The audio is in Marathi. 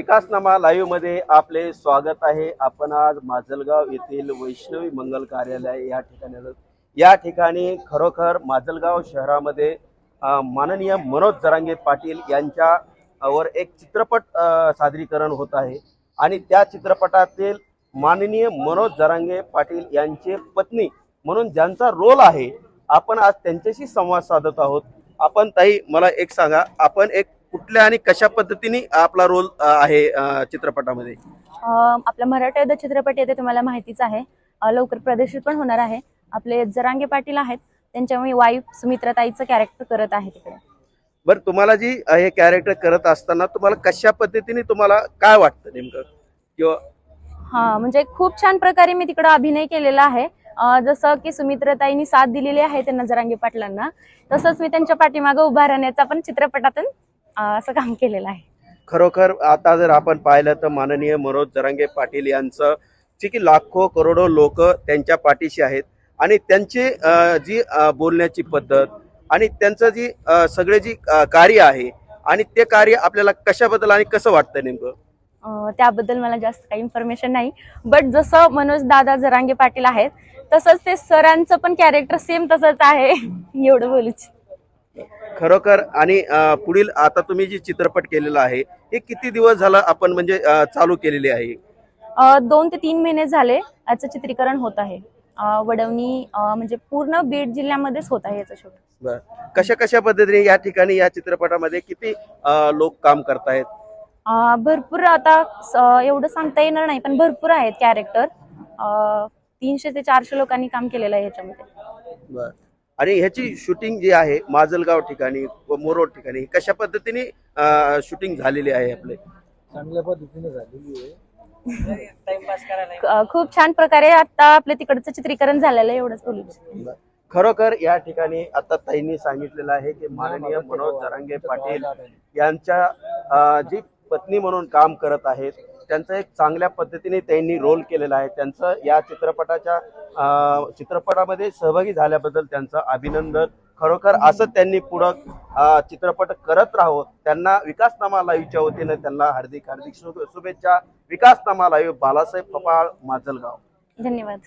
विकासनामा लाईव्हमध्ये आपले स्वागत आहे. आपण आज माजलगाव येथील वैष्णवी मंगल कार्यालय या ठिकाणी या ठिकाणी खरोखर माजलगाव शहरामध्ये माननीय मनोज जरांगे पाटील यांच्यावर एक चित्रपट सादरीकरण होत आहे. आणि त्या चित्रपटातील माननीय मनोज जरांगे पाटील यांचे पत्नी म्हणून ज्यांचा रोल आहे आपण आज त्यांच्याशी संवाद साधत आहोत. आपण ताई मला एक सांगा आपण एक कुठल्या आणि कशा पद्धतीने आपला रोल आहे चित्रपटामध्ये? आपला मराठा युद्ध चित्रपट येते तुम्हाला माहितीच आहे. लवकर प्रदर्शित पण होणार आहे. आपले जरांगे पाटील आहेत. त्यांच्या मी वाईफ सुमित्राताईचं कॅरेक्टर करत आहे तिकडे. बरं तुम्हाला जी हे कॅरेक्टर करत असताना तुम्हाला कशा पद्धतीने तुम्हाला काय वाटतं नेमकं? किंवा हा म्हणजे खूप छान प्रकारे मी तिकडे अभिनय केलेला आहे. जसं की सुमित्राताईंनी साथ दिलेली आहे त्यांना जरांगे पाटलांना. तसंच मी त्यांच्या पाठीमागं उभा राहण्याचा पण चित्रपटातून असं काम केलेलं आहे. खरोखर आता जर आपण पाहिलं तर माननीय मनोज जरांगे पाटील यांचं जे की लाखो करोडो लोक त्यांच्या पाठीशी आहेत आणि त्यांची जी बोलण्याची पद्धत आणि त्यांचं जी सगळे जी कार्य आहे आणि ते कार्य आपल्याला कशाबद्दल आणि कसं वाटतं नेमकं? त्याबद्दल मला जास्त काही इन्फॉर्मेशन नाही. बट जसं मनोज दादा जरांगे पाटील आहेत तसंच ते सरांचं पण कॅरेक्टर सेम तसंच आहे. एवढं बोलू इच्छिते. खरोखर आणि पुढील आता तुम्ही जी चित्रपट केलेला आहे हे किती दिवस झालं आपण म्हणजे चालू केलेली आहे? दोन ते तीन महिने झाले याचं चित्रीकरण होत आहे. वडवणी म्हणजे पूर्ण बीड जिल्ह्यामध्येच होत आहे याचं शूट. कशा कशा पद्धतीने या ठिकाणी या चित्रपटामध्ये किती लोक काम करतायत? भरपूर आता एवढं सांगता येणार नाही पण भरपूर आहेत कॅरेक्टर. तीनशे ते चारशे लोकांनी काम केलेलं आहे ह्याच्यामध्ये बरं. आणि ह्याची शूटिंग जी आहे माजलगाव ठिकाणी व मोरोड ठिकाणी कशा पद्धतीने शूटिंग झालेली आहे आपले चांगल्या पद्धतीने झालेली आहे खूप छान प्रकारे आता आपल्या तिकडचं चित्रीकरण झालेलं आहे एवढंच बोलू. खरोखर या ठिकाणी आता ताईंनी सांगितलेलं आहे की माननीय मनोज जरांगे पाटील यांच्या जी पत्नी म्हणून काम करत आहेत त्यांचं एक चांगल्या पद्धतीने त्यांनी रोल केलेला आहे. त्यांचं या चित्रपटाच्या चित्रपटामध्ये सहभागी झाल्याबद्दल त्यांचं अभिनंदन. खरोखर असं त्यांनी पुढं चित्रपट करत राहो त्यांना विकासनामा लाईव्हच्या वतीने त्यांना हार्दिक हार्दिक शुभेच्छा. विकासनामा लाईव्ह बालासाहेब पपाळ माजलगाव. धन्यवाद.